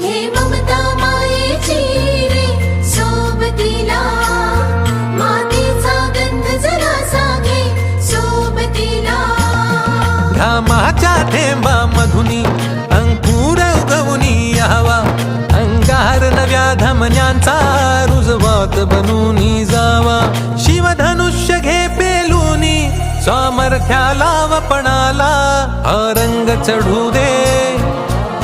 घे ममता मायेची रे सोबतीला. मातीचा गंध सोबतीला. घामाच्या थेंबा मधुनी अंकुर उगवनी यावा. अंगार नव्या धमन्यांचा रुजवात बनून जावा. शिवधनुष्य घे पेलूनी सामर्थ्याला वपणाला हा रंग चढू दे